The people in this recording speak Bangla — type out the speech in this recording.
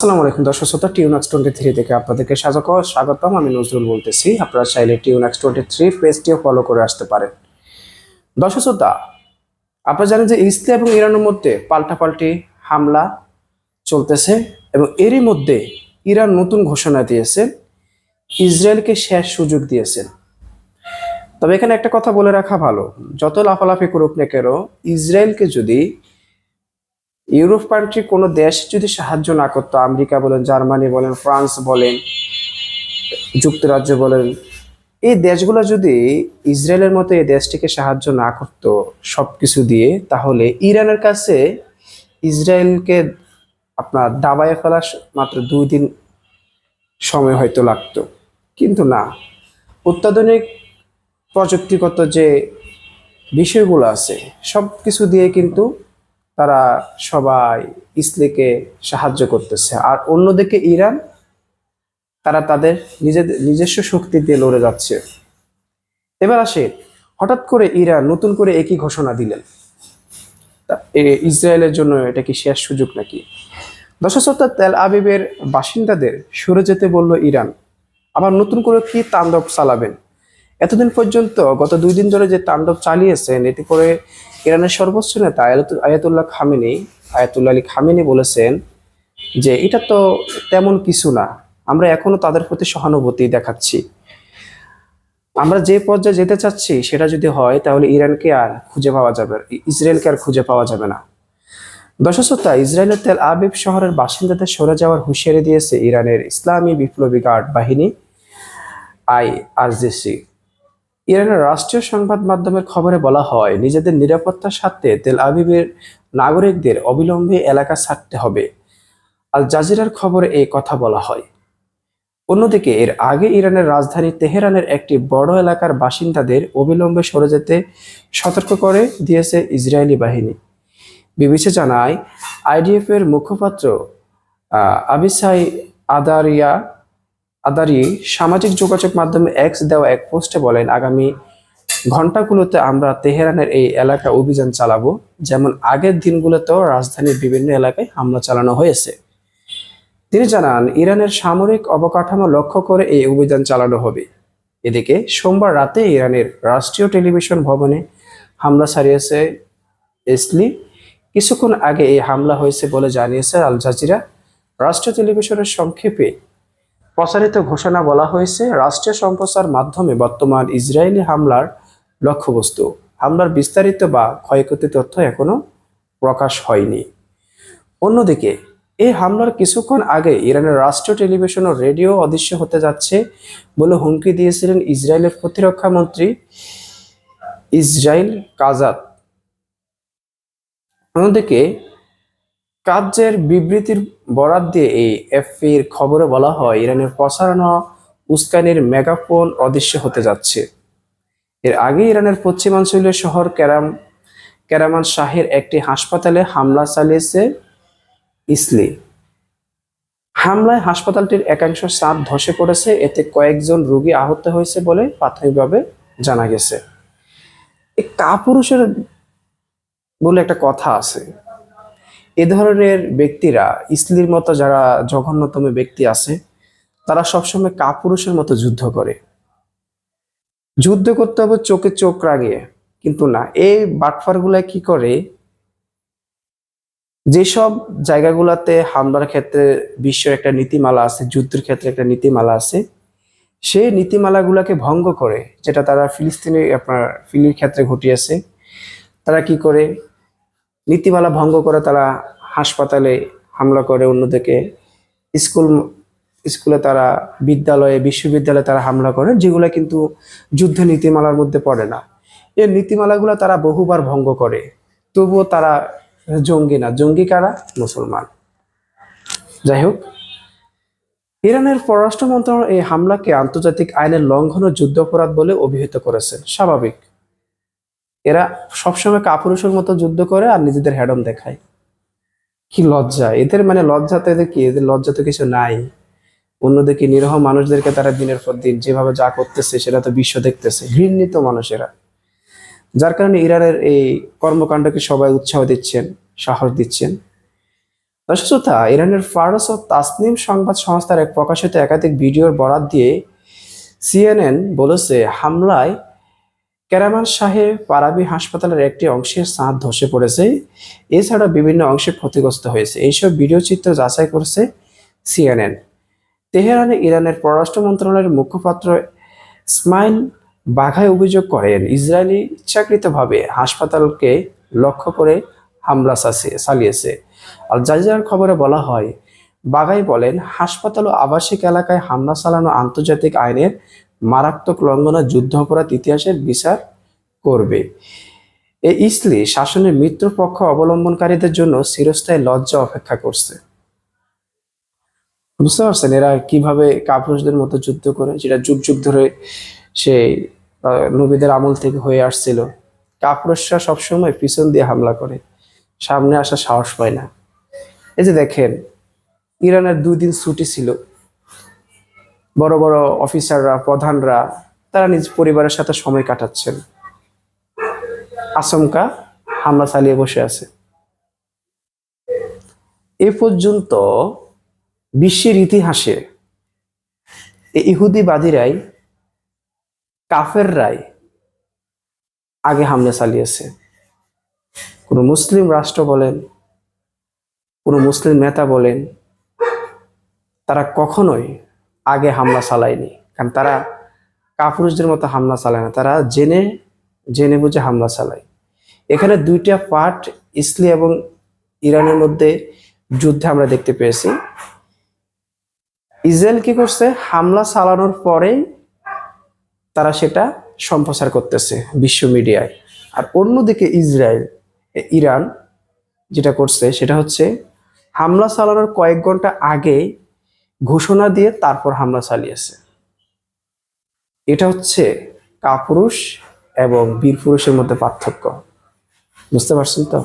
আসসালামু আলাইকুম, দর্শক শ্রোতা টিউনাক্স টোয়েন্টি থ্রি থেকে আপনাদেরকে স্বাগত স্বাগতম। আমি নজরুল বলতেছি। আপনারা চাইলে টিউনাক্স টোয়েন্টি থ্রি পেজটিও ফলো করে আসতে পারেন। দর্শক শ্রোতা, আপনারা জানেন যে ইসলাম এবং ইরানের মধ্যে পাল্টাপাল্টি হামলা চলতেছে এবং এরই মধ্যে ইরান নতুন ঘোষণা দিয়েছে, ইসরায়েলকে শেষ সুযোগ দিয়েছেন তবে এখানে একটা কথা বলে রাখা ভালো। যত লাফালাফি করুক না কেন, ইসরায়েলকে যদি ইউরোপ কান্ট্রি কোনো দেশ যদি সাহায্য না করতো, আমেরিকা বলেন, জার্মানি বলেন, ফ্রান্স বলেন, যুক্তরাজ্য বলেন, এই দেশগুলো যদি ইসরায়েলের মতো এই দেশটিকে সাহায্য না করতো সব কিছু দিয়ে, তাহলে ইরানের কাছে ইসরায়েলকে আপনার দাবায় ফেলা মাত্র দুই দিন সময় হয়তো লাগতো। কিন্তু না, অত্যাধুনিক প্রযুক্তিগত যে বিষয়গুলো আছে সব কিছু দিয়ে কিন্তু তারা সবাই ইসলিকে সাহায্য করতেছে। আর অন্যদিকে ইরান, তারা তাদের নিজেদের নিজস্ব শক্তি দিয়ে লড়ে যাচ্ছে। এবার আসে, হঠাৎ করে ইরান নতুন করে একই ঘোষণা দিলেন। ইসরায়েলের জন্য এটা কি শেষ সুযোগ নাকি? দশসত্তা তেল আবিবের বাসিন্দাদের সরে যেতে বলল ইরান, আবার নতুন করে কি তাণ্ডব চালাবেন? এতদিন পর্যন্ত, গত দুই দিন ধরে যে তাণ্ডব চালিয়েছেন এতে করে ইরানের সর্বোচ্চ নেতা আয়াতুল- Ayatollah Khamenei, Ayatollah Ali Khamenei বলেছেন যে, এটা তো তেমন কিছু না। আমরা এখনও তাদের প্রতি সহানুভূতি দেখাচ্ছি। আমরা যে পর্যায়ে যেতে চাচ্ছি, সেটা যদি হয়, তাহলে ইরানকে আর খুঁজে পাওয়া যাবে ইসরায়েলকে আর খুঁজে পাওয়া যাবে না। দশসত্তা ইসরায়েলের তেল আবিব শহরের বাসিন্দাদের সরে যাওয়ার হুঁশিয়ারি দিয়েছে ইরানের ইসলামী বিপ্লবী গার্ড বাহিনী আই আরজেসি ইরানের রাষ্ট্রীয় সংবাদ মাধ্যমের খবরে বলা হয়, নিজেদের নিরাপত্তার স্বার্থে তেল আবিবের নাগরিকদের অবিলম্বে এলাকা ছাড়তে হবে। আল জাজিরার খবরে এই কথা বলা হয়। অন্যদিকে, এর আগে ইরানের রাজধানী তেহরানের একটি বড় এলাকার বাসিন্দাদের অবিলম্বে সরে যেতে সতর্ক করে দিয়েছে ইসরায়েলি বাহিনী। বিবিসি জানায় আইডিএফ এর মুখপাত্র আবিসাই আদারিয়া আদারি সামাজিক যোগাযোগ মাধ্যমে এক্স দেওয়া এক পোস্টে বলেন, আগামী ঘন্টাগুলোতে আমরা তেহরানের এই এলাকা অভিযান চালাবো। যেমন আগের দিনগুলোতেও রাজধানীর বিভিন্ন এলাকায় হামলা চালানো হয়েছে। তিনি জানান, ইরানের সামরিক অবকাঠামো লক্ষ্য করে এই অভিযান চালানো হবে। এদিকে সোমবার রাতে ইরানের রাষ্ট্রীয় টেলিভিশন ভবনে হামলা ছাড়িয়েছে এসলি। কিছুক্ষণ আগে এই হামলা হয়েছে বলে জানিয়েছে আল জাজিরা। রাষ্ট্রীয় টেলিভিশনের সংক্ষেপে প্রচারিত ঘোষণা বলা হয়েছে, রাষ্ট্রীয় সম্প্রচার মাধ্যমে বর্তমান ইসরায়েলি হামলার লক্ষ্যবস্তু। হামলার বিস্তারিত বা ক্ষয়ক্ষতি তথ্য এখনও প্রকাশ হয়নি। অন্যদিকে, এই হামলার কিছুক্ষণ আগে ইরানের রাষ্ট্রীয় টেলিভিশন ও রেডিও অদৃশ্য হতে যাচ্ছে বলে হুমকি দিয়েছিলেন ইসরায়েলের প্রতিরক্ষা মন্ত্রী ইসরায়েল কাজাত। অন্যদিকে কাজের বিবৃতির বরাত দিয়ে এই এফপির খবরে বলা হয়, ইরানের প্রসারণা উস্কানির মেগাফোন অদৃশ্য হতে যাচ্ছে। এর আগে ইরানের পশ্চিমাঞ্চলীয় শহর ক্যারাম ক্যারামান শাহের একটি হাসপাতালে হামলা চালিয়েছে ইসলি। হামলায় হাসপাতালটির একাংশ ছাদ ধসে পড়েছে, এতে কয়েকজন রোগী আহত হয়েছে বলে প্রাথমিকভাবে জানা গেছে। কাপুরুষের বলে একটা কথা আছে। এ ধরনের ব্যক্তিরা ইসলির মতো যারা জঘন্যতম ব্যক্তি আছে, তারা সবসময় কাপুরুষের মতো যুদ্ধ করে। যুদ্ধ করতে হবে চোখে চোখ রাগিয়ে কিন্তু না, এই বাটফারগুলা কি করে? যেসব জায়গাগুলোতে হামলার ক্ষেত্রে বিশ্বের একটা নীতিমালা আছে, যুদ্ধের ক্ষেত্রে একটা নীতিমালা আছে, সেই নীতিমালাগুলোকে ভঙ্গ করে, যেটা তারা ফিলিস্তিনি, আপনার ফিলির ক্ষেত্রে ঘটিয়েছে, তারা কি করে? নীতিমালা ভঙ্গ করে তারা হাসপাতালে হামলা করে, অন্যদিকে স্কুল, স্কুলে তারা বিদ্যালয়ে, বিশ্ববিদ্যালয়ে তারা হামলা করে, যেগুলো কিন্তু যুদ্ধ নীতিমালার মধ্যে পড়ে না। এই নীতিমালাগুলো তারা বহুবার ভঙ্গ করে, তবুও তারা জঙ্গি না। জঙ্গি কারা? মুসলমান। যাই হোক, ইরানের পররাষ্ট্র মন্ত্রণালয় এই হামলাকে আন্তর্জাতিক আইনের লঙ্ঘন ও যুদ্ধাপরাধ বলে অভিহিত করেছে। স্বাভাবিক। এরা সবসময় কাপুরুষের মতো যুদ্ধ করে আর নিজেদের হ্যাডম দেখায়। কি লজ্জা। এদের মানে লজ্জা তো এদের কি? এদের লজ্জা তো কিছু নাই। অন্যদিকে নিরহ মানুষদেরকে তারা দিনের পর দিন যেভাবে যা করতেছে, সেটা তো বিশ্ব দেখতেছে। ঘৃণিত মানুষেরা। যার কারণে ইরানের এই কর্মকাণ্ডকে সবাই উৎসাহ দিচ্ছেন, সাহস দিচ্ছেন। দর্শকতা ইরানের ফারস ও তাসনিম সংবাদ সংস্থার এক প্রকাশিত একাধিক ভিডিওর বরাত দিয়ে সিএনএন বলেছে, হামলায় কেরামান শাহে পারাবি হাসপাতালের একটি অংশের ছাদ ধসে পড়েছে। এছাড়া বিভিন্ন অংশে ক্ষতিগ্রস্ত হয়েছে। এইসব ভিডিও চিত্র যাচাই করেছে সিএনএন। তেহরানে ইরানের পররাষ্ট্র মন্ত্রণালয়ের মুখপাত্র স্মাইল বাঘায় অভিযোগ করেন, ইসরায়েলি ইচ্ছাকৃতভাবে হাসপাতালকে লক্ষ্য করে হামলা চালিয়ে- চালিয়েছে। আর জাজিরার খবরে বলা হয় বাগাই বলেন, হাসপাতাল ও আবাসিক এলাকায় হামলা চালানো আন্তর্জাতিক আইনের মারাত্মক লঙ্ঘনা যুদ্ধ অপরাধ ইতিহাসের বিচার করবে। এই ইসলি শাসনের মৃত্যুর পক্ষ অবলম্বনকারীদের জন্য চিরস্থায়ী লজ্জা অপেক্ষা করছে। বুঝতে পারছেন এরা কীভাবে কাপুরুষদের মতো যুদ্ধ করে যেটা যুগ যুগ ধরে সেই নবীদের আমল থেকে হয়ে আসছিল। কাপুরুষরা সবসময় পিছন দিয়ে হামলা করে, সামনে আসা সাহস পায় না। এই যে দেখেন, ইরানের দুই দিন ছুটি ছিল। বড় বড় অফিসাররা, প্রধানরা, তারা নিজ পরিবারের সাথে সময় কাটাচ্ছেন। আচমকা হামলা চালিয়ে বসে আছে। এ পর্যন্ত বিশ্বের ইতিহাসে ইহুদিবাদীরাই কাফেররাই আগে হামলা চালিয়েছে। কোনো মুসলিম রাষ্ট্র বলেন, কোনো মুসলিম নেতা বলেন, তারা কখনোই আগে হামলা চালায়নি। কারণ তারা কাপুরুষদের মতো হামলা চালায় না। তারা জেনে জেনে বুঝে হামলা চালায়। এখানে দুইটা পার্ট ইসলি এবং ইরানের মধ্যে যুদ্ধে আমরা দেখতে পেয়েছি। ইসরায়েল কি করছে? হামলা চালানোর পরেই তারা সেটা সম্প্রচার করতেছে বিশ্ব মিডিয়ায়। আর অন্যদিকে ইসরায়েল ইরান যেটা করছে, সেটা হচ্ছে হামলা চালানোর কয়েক ঘণ্টা আগে ঘোষণা দিয়ে তারপর হামলা চালিয়েছে। এটা হচ্ছে কাপুরুষ এবং বীরপুরুষের মধ্যে পার্থক্য। বুঝতে পারছেন তো?